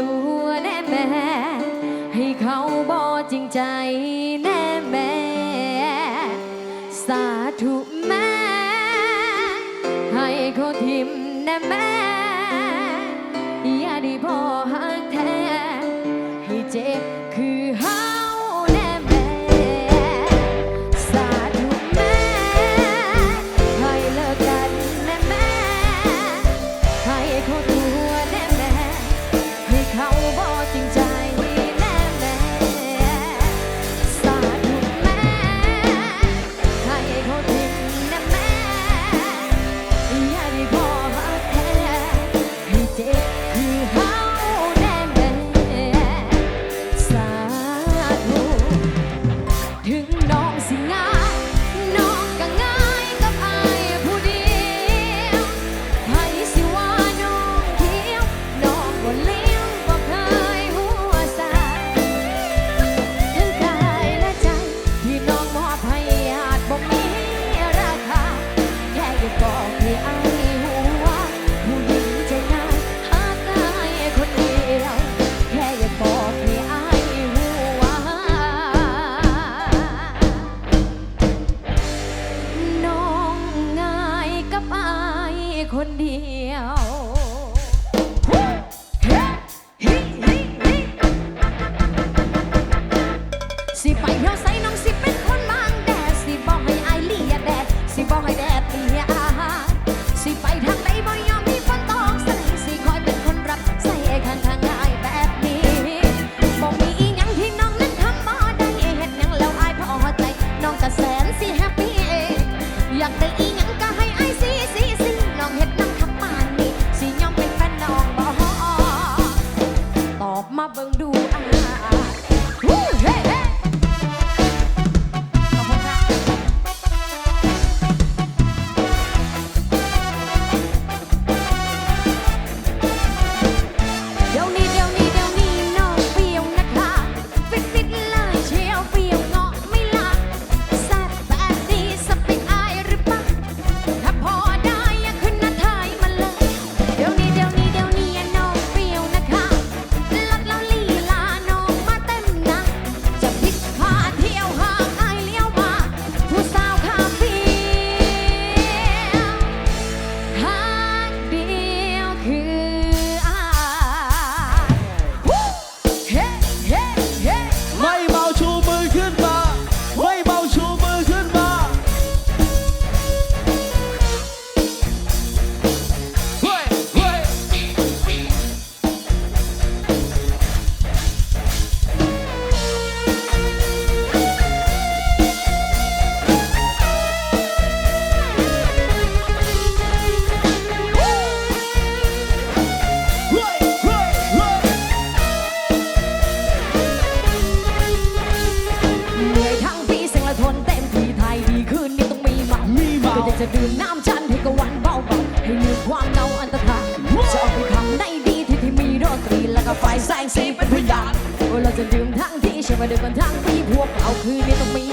ตัวแน่แม่ให้เขาบอจริงใจแน่แม่ สาธุแม่ ให้เขาทิมแน่แม่ 了。 ดื่มน้ำจันทร์ให้กับวันเบาๆให้ลืมความเงาอันตรายจะเอาไปทำได้ดีที่ที่มีดนตรีแล้วก็ไฟแสงสีเป็นพยานเราจะดื่มทั้งที่ใช่ไหมเดื่มกันทั้งที่พวกเราคืนนี้ต้องมี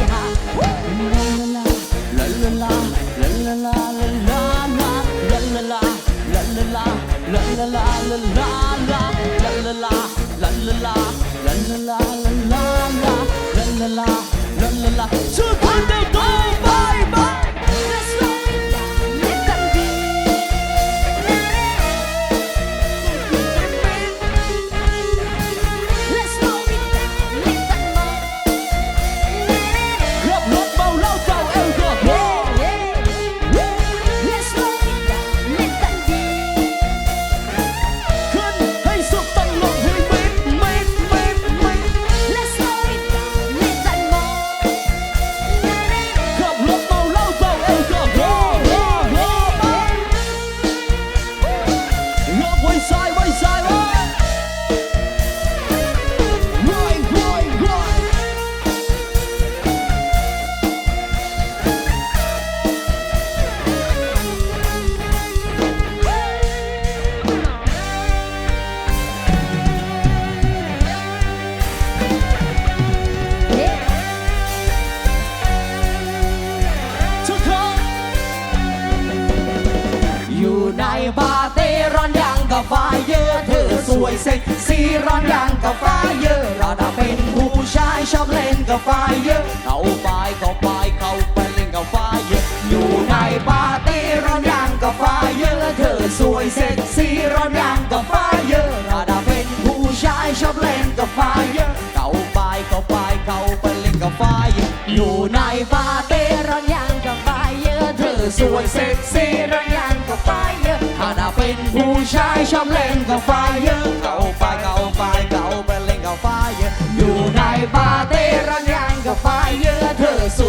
วยเซ็กซี่ร้อนอย่างกับไฟเยอะเราดาเป็นผู้ชายชอบเล่นกับไฟเยอะเข้าไปเข้าไปเข้าไปเล่นกับไฟเยอะอยู่ในปาร์ตี้ร้อนอย่างกับไฟเยอะเธอสวยเซ็กซี่ร้อนอย่างกับไฟเยอะเราดาเป็นผู้ชายชอบเล่นกับไฟเยอะเข้าไปเข้าไปเข้าไปเล่นกับไฟเยอะอยู่ในปาร์ตี้ร้อนย่างกับไฟเยอะเธอสวยเซ็กซี่ร้อนย่างกับไฟเยอะเราดาเป็นผู้ชายชอบเล่นกับไฟเยอะ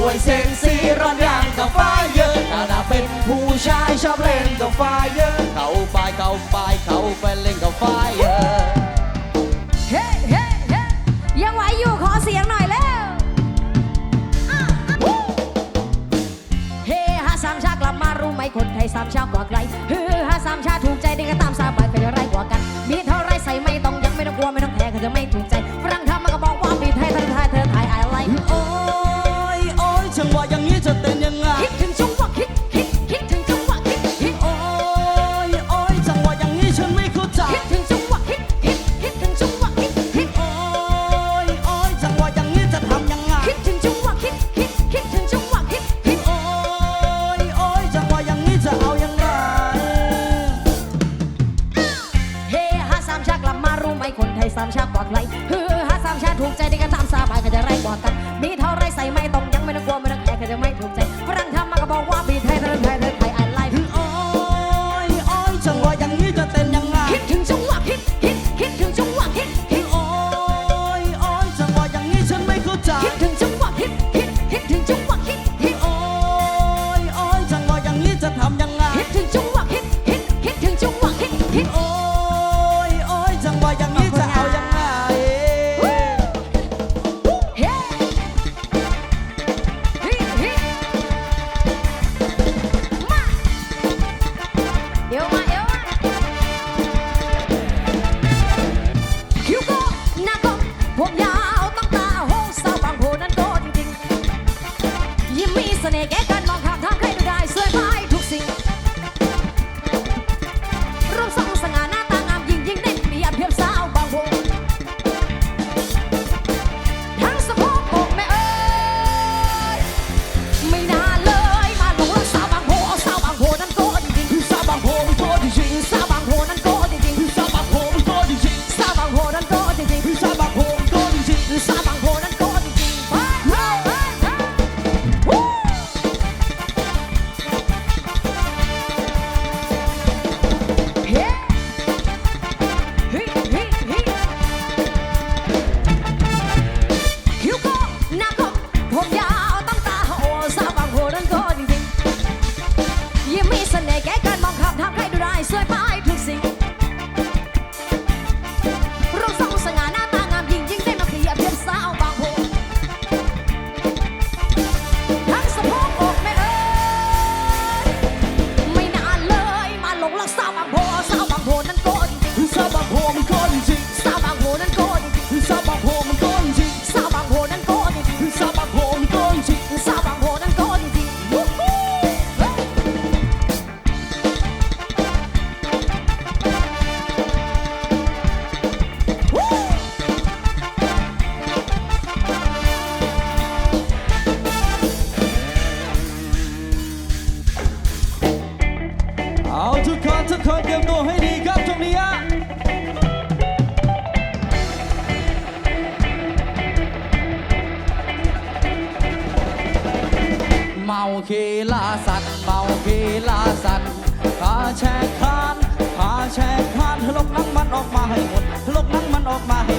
วยเซ็กซี่ร้อนยางกับไฟเยอะขนาดเป็นผู้ชายชอบเล่นกับไฟเยอะ เขาไปเขาไปเขาไปเล่นกับไฟเยอะเฮ้เฮ้เฮ้ยังไหวอยู่ขอเสียงหน่อยแล้วเฮฮาสามชากลับมารู้ไหมคนไทยสามชาติกว่าใครเฮฮาสามชาติถูก คนไทยสามชาติกว่าใครฮือฮาสามชาติถูกใจในกระทำ เคลาสัตว์เมาเคลาสัตว์ขาแช่คานขาแช่คานทะลกนั่งมันออกมาให้หมดทะลกนั่งมันออกมาให้